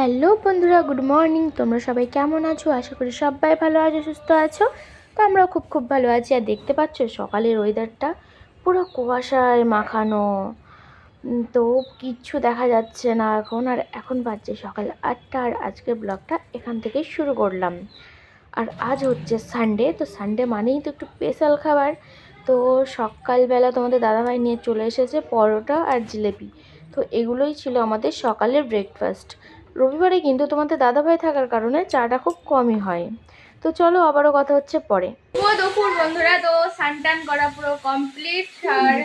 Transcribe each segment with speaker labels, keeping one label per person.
Speaker 1: Hello বন্ধুরা, good morning. তোমরা সবাই কেমন আছো? আশা করি সবাই ভালো আছো, সুস্থ আছো। তো আমরাও খুব খুব ভালো আছি। আর দেখতে পাচ্ছ, সকালের ওয়েদারটা পুরো কুয়াশায় মাখানো। তো কিচ্ছু দেখা যাচ্ছে না এখন। আর এখন বাজছে সকাল আটটা। আর আজকের ব্লগটা এখান থেকেই শুরু করলাম। আর আজ হচ্ছে সানডে তো সানডে মানেই তো একটু স্পেশাল খাবার। তো সকালবেলা তোমাদের দাদাভাই নিয়ে চলে এসেছে পরোটা আর জিলেপি। তো এগুলোই ছিল আমাদের সকালের ব্রেকফাস্ট রবিবারে কিন্তু তোমাদের দাদাভাই থাকার কারণে চাটা খুব কমই হয়। তো চলো আবারও কথা হচ্ছে পরে।
Speaker 2: দুপুর বন্ধুরা, তো সানটান করা পুরো কমপ্লিট আর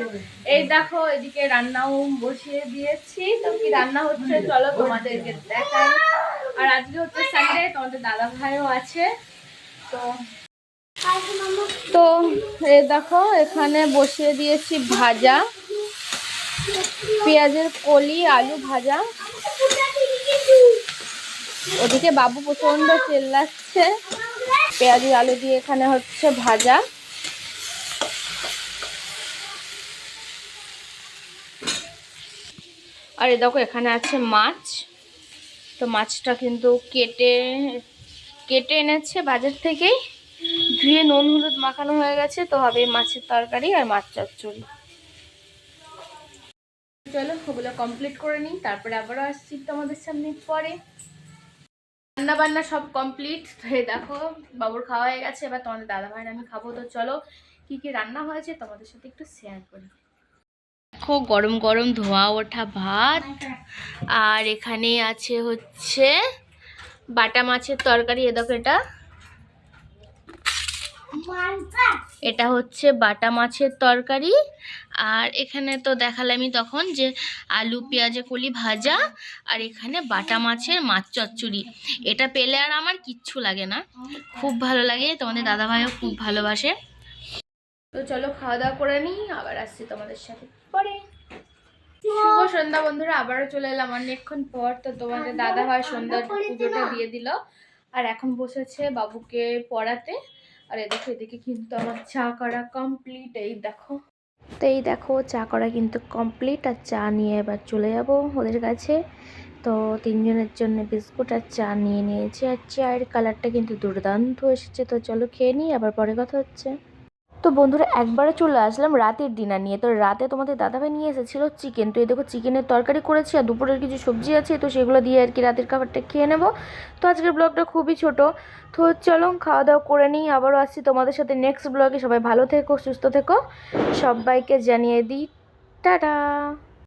Speaker 2: এই দেখো, এদিকে রান্নাও বসিয়ে দিয়েছি। তো কি রান্না হচ্ছে চলো তোমাদেরকে দেখাই। আর আজকে হচ্ছে সানডে তোমাদের দাদা ভাইও আছে। তো তো এই দেখো, এখানে বসিয়ে দিয়েছি ভাজা। পেঁয়াজের কলি, আলু ভাজা। ওদিকে বাবু প্রচণ্ড চেল্লাচ্ছে। পেঁয়াজি আলু দিয়ে এখানে হচ্ছে ভাজা। আর এ দেখো, এখানে আছে মাছ। তো মাছটা কিন্তু কেটে কেটে এনেছে বাজার থেকেই। ধুয়ে নুন হলুদ মাখানো হয়ে গেছে, তো হবে মাছের তরকারি আর মাছ চচ্চড়ি। চলো ওগুলো কমপ্লিট করে নিই, তারপরে আবারও আসছি তোমাদের সামনে পরে। রান্না বান্না সব কমপ্লিট হয়ে দেখো, বাবুর খাওয়া হয়ে গেছে, এবার তোমাদের দাদা ভাইয়ের আমি খাব। তো চলো, কি কি রান্না হয়েছে তোমাদের সাথে একটু শেয়ার করি। দেখো, গরম গরম ধোয়া ওঠা ভাত, আর এখানে আছে হচ্ছে বাটা মাছের তরকারি, এ দেখো এটা। এটা হচ্ছে বাটা মাছের তরকারি। আর এখানে তো দেখালামই তখন যে আলু পেঁয়াজে কলি ভাজা আর এখানে বাটা মাছের মাছ চচ্চড়ি। এটা পেলে আর আমার কিচ্ছু লাগে না। খুব ভালো লাগে তোমাদের দাদাভাইও খুব ভালোবাসে। তো চলো খাওয়া দাওয়া করে নিই আবার আসছি তোমাদের সাথে পরে। শুভ সন্ধ্যা বন্ধুরা আবারও চলে এলাম অনেকক্ষণ পর। তো তোমাদের দাদা ভাই সন্ধ্যার পুজোটা দিয়ে দিল। আর এখন বসেছে বাবুকে পড়াতে। আর এদিকে এদিকে কিন্তু আমার চা করা কমপ্লিট এই দেখো।
Speaker 1: তো এই দেখো, চা করা কিন্তু কমপ্লিট আর চা নিয়ে এবার চলে যাব ওদের কাছে। তো তিনজনের জন্য বিস্কুট আর চা নিয়ে নিয়েছি, আর চায়ের কালারটা কিন্তু দুর্দান্ত এসেছে। তো চলো খেয়ে নিই, আবার পরে কথা হচ্ছে। তো বন্ধুরা, একবারে চলে আসলাম রাতের ডিনার নিয়ে। তো রাতে তোমাদের দাদাভাই নিয়ে এসেছিল চিকেন তো এই দেখো চিকেনের তরকারি করেছি আর দুপুরের কিছু সবজি আছে, তো সেগুলো দিয়ে আর কি রাতের খাবারটা খেয়ে নেব। তো আজকের ব্লগটা খুবই ছোট। তো চলো খাওয়া দাওয়া করে নিই, আবারও আসছি তোমাদের সাথে নেক্সট ব্লগে সবাই ভালো থেকো, সুস্থ থেকো। সবাইকে জানিয়ে দিই, টাটা!